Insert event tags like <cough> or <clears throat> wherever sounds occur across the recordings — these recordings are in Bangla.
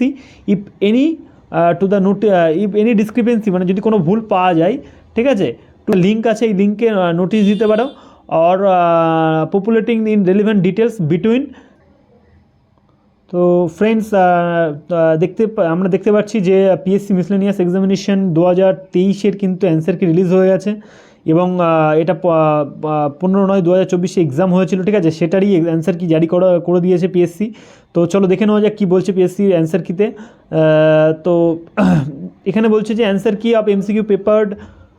If any to the note if any discrepancy মানে যদি কোনো ভুল পাওয়া যায়, ঠিক আছে? টু লিঙ্ক আছে, এই লিঙ্কে নোটিশ দিতে পারো। Or populating in relevant details between two friends দেখতে পা- আমরা দেখতে পাচ্ছি যে পিএসসি মিসলেনিয়াস এক্সামিনেশন দু হাজার তেইশের কিন্তু অ্যান্সার কি রিলিজ হয়ে গেছে। এবং এটা পনেরো নয় দু হাজার চব্বিশে এক্সাম হয়েছিল, ঠিক আছে? সেটারই অ্যান্সার কি জারি করা, করে দিয়েছে পিএসসি তো চলো দেখে নেওয়া যাক কী বলছে পিএসসি অ্যান্সার কিতে তো। <clears throat> এখানে বলছে যে answer key of MCQ papered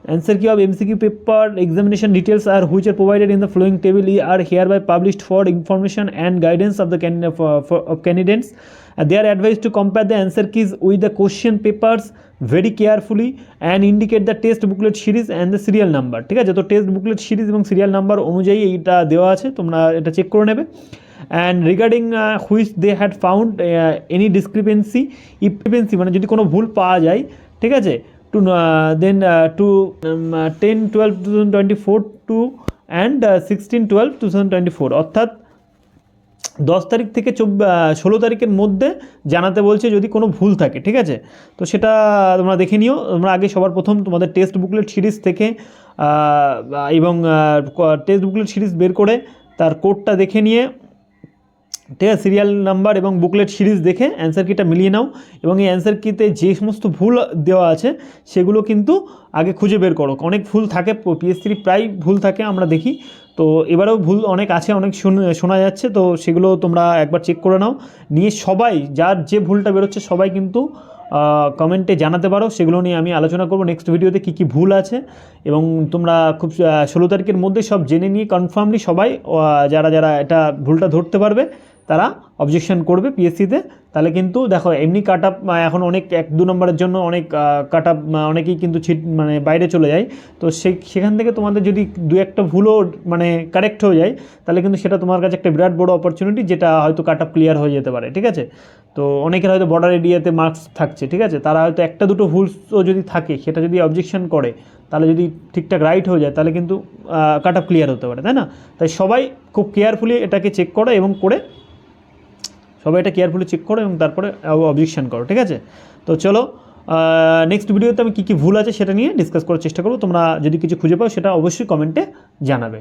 Key of MCQ paper examination details are which are provided in the following table are hereby published for information and guidance of the can, for, for, of candidates. Uh, they are advised to compare the answer keys with the question papers very carefully and indicate the test booklet series and the serial number ঠিক আছে তো টেস্ট বুকলেট সিরিজ এবং সিরিয়াল নাম্বার অনুযায়ী এইটা দেওয়া আছে তোমরা এটা চেক করে নেবে and regarding which they had found any discrepancy ইপিপেন্সি মানে যদি কোনো ভুল পাওয়া যায় ঠিক আছে ten twelve two thousand twenty four to and sixteen twelve two thousand twenty four অর্থাৎ দশ তারিখ থেকে ষোলো তারিখের মধ্যে জানাতে বলছে যদি কোনো ভুল থাকে, ঠিক আছে? তো সেটা তোমরা দেখে নিও। তোমরা আগে সবার প্রথম তোমাদের টেক্সট বুকলেট সিরিজ থেকে এবং টেক্সট বুকলেট সিরিজ বের করে তার কোডটা দেখে নিয়ে ঠিক আছে সিরিয়াল নাম্বার এবং বুকলেট সিরিজ দেখে অ্যান্সার কিটা মিলিয়ে নাও। এবং এই অ্যান্সার কিতে যে সমস্ত ভুল দেওয়া আছে, সেগুলো কিন্তু আগে খুঁজে বের করো। অনেক ভুল থাকে পিএসসির প্রায় ভুল থাকে, আমরা দেখি। তো এবারেও ভুল অনেক আছে, অনেক শুন- যাচ্ছে, তো সেগুলো তোমরা একবার চেক করে নাও। নিয়ে সবাই, যার যে ভুলটা বেরোচ্ছে, সবাই কিন্তু কমেন্টে জানাতে পারো। সেগুলো নিয়ে আমি আলোচনা করব নেক্সট ভিডিওতে কী কী ভুল আছে। এবং তোমরা খুব ষোলো তারিখের মধ্যে সব জেনে নিয়ে কনফার্মলি সবাই যারা যারা এটা ভুলটা ধরতে পারবে তারা অবজেকশন করবে পিএসসিতে তাহলে কিন্তু দেখো, এমনি কাট আপ এখন অনেক, এক, দু নম্বরের জন্য অনেক কাট আপ অনেকেই কিন্তু ছিট মানে বাইরে চলে যায়। তো সে, সেখান থেকে তোমাদের যদি দু একটা ভুলও মানে কারেক্ট হয়ে যায়, তাহলে কিন্তু সেটা তোমার কাছে একটা বিরাট বড় অপরচুনিটি যেটা হয়তো কাট আপ ক্লিয়ার হয়ে যেতে পারে, ঠিক আছে? তো অনেকের হয়তো বর্ডার এরিয়াতে মার্কস থাকছে, ঠিক আছে? তারা হয়তো একটা দুটো ভুলসও যদি থাকে, সেটা যদি অবজেকশন করে, তাহলে যদি ঠিকঠাক রাইট হয়ে যায়, তাহলে কিন্তু কাট আপ ক্লিয়ার হতে পারে, তাই না? তাই সবাই খুব কেয়ারফুলি এটাকে চেক করো এবং করে সবাই এটা কেয়ারফুলি চেক করো এবং তারপরে অবজেকশান করো, ঠিক আছে? তো চলো নেক্সট ভিডিওতে আমি কী কী ভুল আছে সেটা নিয়ে ডিসকাস করার চেষ্টা করব। তোমরা যদি কিছু খুঁজে পাও, সেটা অবশ্যই কমেন্টে জানাবে।